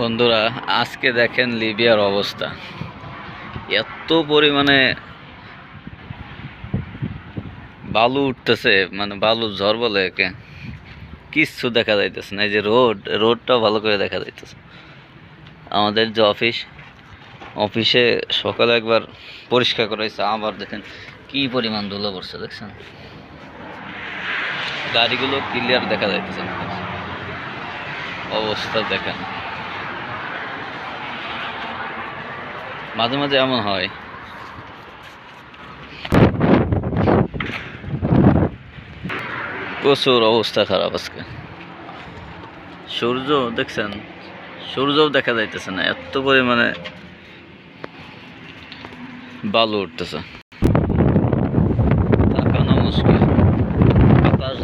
বন্ধুরা, আজকে দেখেন লিবিয়ার অবস্থা। এত পরিমাণে বালু উঠতেছে মানে বালু ঝড় বলে একে। কিচ্ছু দেখা যাইতেছে না, এই যে রোড, রোডটাও ভালো করে দেখা যাইতেছে। আমাদের যে অফিস, অফিসে সকালে একবার পরিষ্কার করাইছে, আবার দেখেন কি পরিমাণ ধুলো পড়ছে, দেখছেন? গাড়িগুলো ক্লিয়ার দেখা যাইতেছে অবস্থা দেখেন। মাঝে মাঝে এমন হয়। প্রচুর অবস্থা খারাপ আজকে। সূর্য, দেখছেন? সূর্যও দেখা যাইতেছে না, এত পরিমাণে বালু উঠতেছে। তাকানো মুশকিল।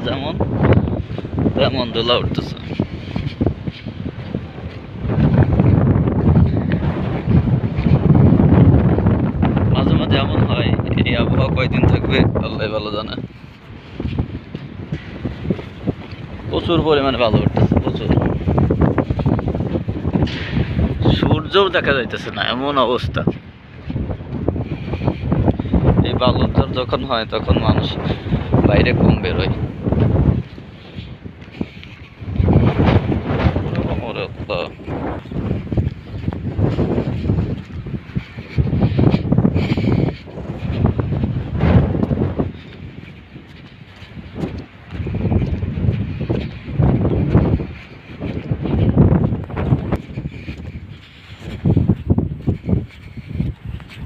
যেমন, তেমন দোলা উঠতেছে। কয়দিন থাকবে? আল্লাহ ভালো জানে। প্রচুর পরিমাণে ভালো উঠতেছে, প্রচুর। সূর্যও দেখা যাইতেছে না, এমন অবস্থা। এই বালুদ্ধার যখন হয়, তখন মানুষ বাইরে কম বেরোয়। Oh.